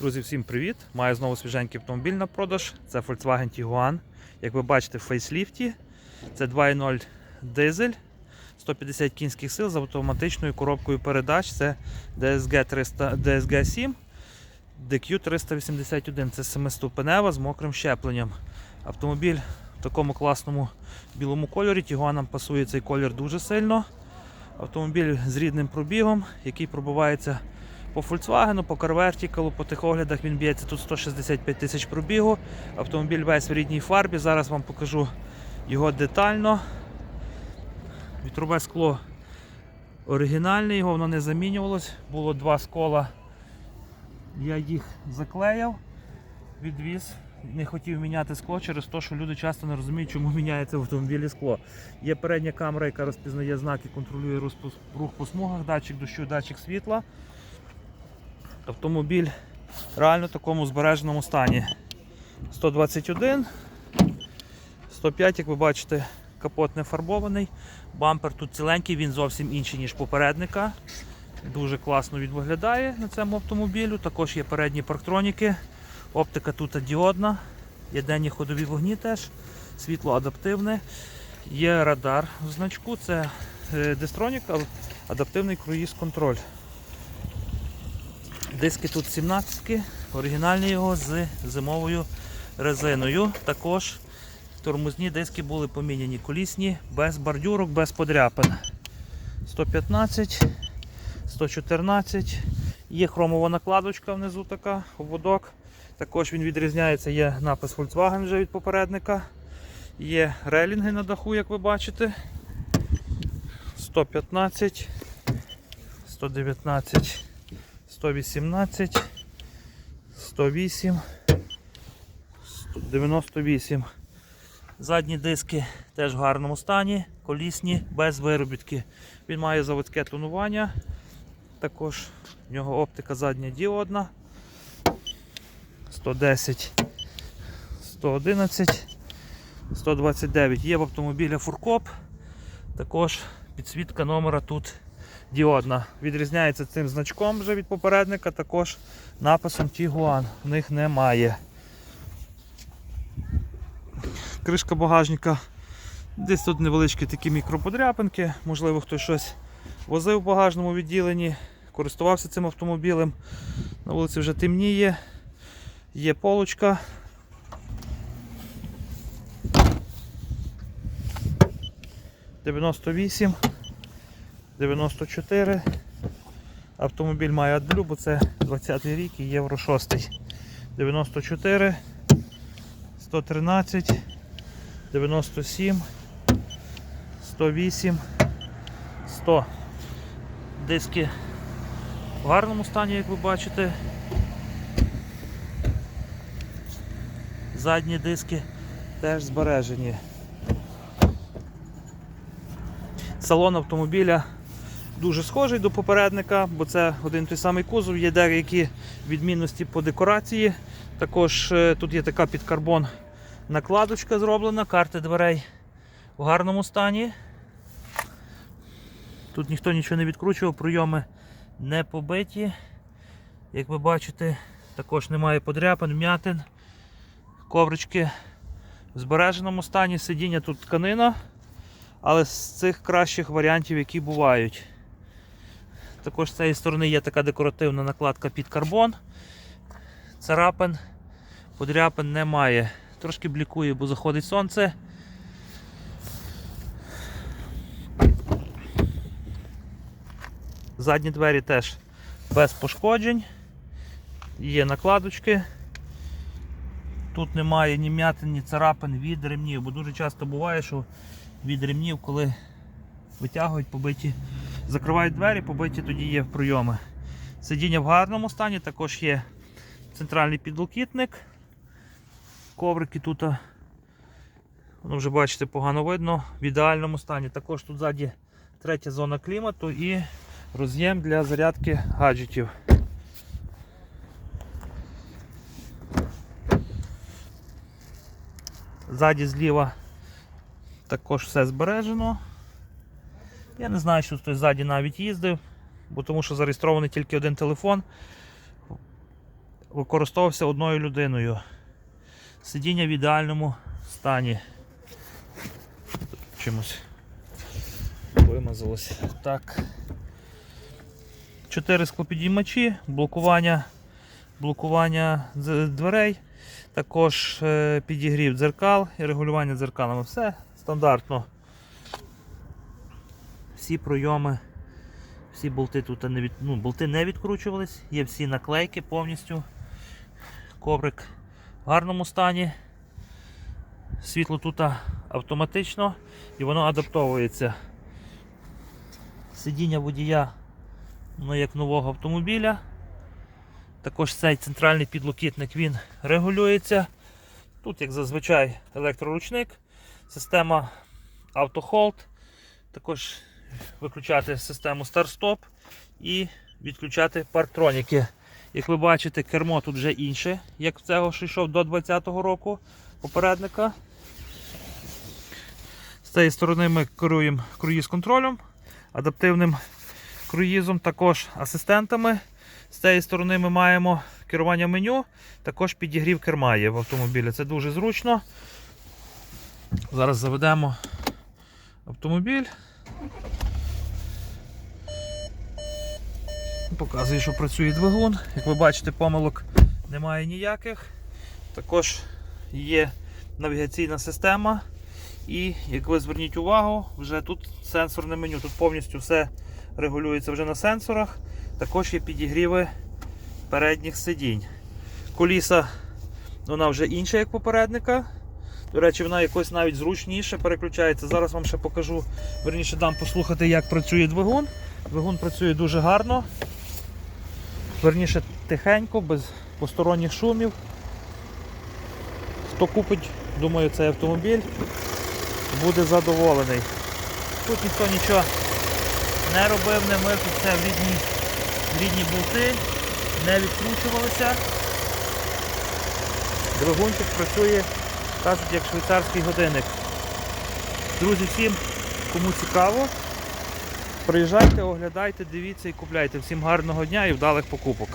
Друзі, всім привіт! Маю знову свіженький автомобіль на продаж. Це Volkswagen Tiguan. Як ви бачите, в фейсліфті. Це 2.0 дизель, 150 кінських сил з автоматичною коробкою передач. Це DSG 300, DSG 7, DQ 381. Це 7-ступенева з мокрим щепленням. Автомобіль в такому класному білому кольорі. Tiguan пасує цей колір дуже сильно. Автомобіль з рідним пробігом, який пробувається по Volkswagen, по CarVertical, по тих оглядах він б'ється тут 165 тисяч пробігу. Автомобіль весь в рідній фарбі. Зараз вам покажу його детально. Вітрове скло оригінальне, його воно не замінювалось. Було два скола. Я їх заклеяв, відвіз. Не хотів міняти скло через те, що люди часто не розуміють, чому міняється в автомобілі скло. Є передня камера, яка розпізнає знаки, контролює рух по смугах, датчик дощу, датчик світла. Автомобіль реально в такому збереженому стані. 121, 105, як ви бачите, капот не фарбований. Бампер тут ціленький, він зовсім інший, ніж попередника. Дуже класно він виглядає на цьому автомобілю. Також є передні парктроніки. Оптика тут діодна, є денні ходові вогні теж, світло адаптивне. Є радар в значку, це е, а- адаптивний круїз-контроль. Диски тут 17-ки, оригінальні його з зимовою резиною. Також тормозні диски були поміняні колісні, без бордюрок, без подряпин. 115, 114. Є хромова накладочка внизу така, ободок. Також він відрізняється, є напис Volkswagen вже від попередника. Є релінги на даху, як ви бачите. 115, 119. 118, 108, 98. Задні диски теж в гарному стані, колісні, без виробітки. Він має заводське тонування. Також в нього оптика задня діодна. 110, 111, 129. Є в автомобіля фуркоп. Також підсвітка номера тут діодна. Відрізняється цим значком вже від попередника, також написом Tiguan. В них немає. Кришка багажника. Десь тут невеличкі такі мікроподряпинки, можливо, хтось щось возив в багажному відділенні, користувався цим автомобілем. На вулиці вже темніє. Є полочка. Дев'яносто вісім. 94. Автомобіль має AdBlue, бо це 20 й рік і Євро 6. 94, 113, 97, 108, 100. Диски в гарному стані, як ви бачите. Задні диски теж збережені. Салон автомобіля дуже схожий до попередника, бо це один той самий кузов, є деякі відмінності по декорації. Також е, тут є така під карбон накладочка зроблена, карти дверей в гарному стані. Тут ніхто нічого не відкручував, пройоми не побиті. Як ви бачите, також немає подряпин, вмятин, коврички в збереженому стані, сидіння тут тканина але з цих кращих варіантів, які бувають. Також з цієї сторони є така декоративна накладка під карбон. Царапин, подряпин немає. Трошки блікує, бо заходить сонце. Задні двері теж без пошкоджень. Є накладочки. Тут немає ні м'ятин, ні царапин від ремнів, бо дуже часто буває, що від ремнів, коли витягують побиті, закривають двері, побиті тоді є пройоми. Сидіння в гарному стані, також є центральний підлокітник. Коврики тут, воно вже бачите, погано видно, в ідеальному стані. Також тут ззаді третя зона клімату і роз'єм для зарядки гаджетів. Ззаді зліва також все збережено. Я не знаю, що хтось ззаді навіть їздив, бо тому що зареєстрований тільки один телефон. використовувався одною людиною. Сидіння в ідеальному стані. Чимось вимазалось. Так. Чотири склопідіймачі, блокування, блокування дверей, також е, підігрів дзеркал і регулювання дзеркалами. Все стандартно. Всі пройоми, всі болти тут не від, ну, болти не відкручувались, є всі наклейки повністю. Коврик в гарному стані. Світло тут автоматично і воно адаптовується. Сидіння водія ну, як нового автомобіля. Також цей центральний підлокітник він регулюється. Тут, як зазвичай, електроручник, система автохолд. Також виключати систему старт-стоп і відключати парктроніки. Як ви бачите, кермо тут вже інше, як в цього, що йшов до 2020 року попередника. З цієї сторони ми керуємо круїз-контролем, адаптивним круїзом, також асистентами. З цієї сторони ми маємо керування меню, також підігрів керма є в автомобілі. Це дуже зручно. Зараз заведемо автомобіль. Показую, що працює двигун. Як ви бачите, помилок немає ніяких. Також є навігаційна система. І як ви зверніть увагу, вже тут сенсорне меню. Тут повністю все регулюється вже на сенсорах. Також є підігріви передніх сидінь. Коліса вона вже інша, як попередника. До речі, вона якось навіть зручніше переключається. Зараз вам ще покажу, верніше дам послухати, як працює двигун. Двигун працює дуже гарно. Верніше тихенько, без посторонніх шумів. Хто купить, думаю, цей автомобіль, буде задоволений. Тут ніхто нічого не робив, не мив, тут все в рідні, рідні болти, не відкручувалися. Двигунчик працює, кажуть, як швейцарський годинник. Друзі, всім, кому цікаво, приїжджайте, оглядайте, дивіться і купляйте. Всім гарного дня і вдалих покупок.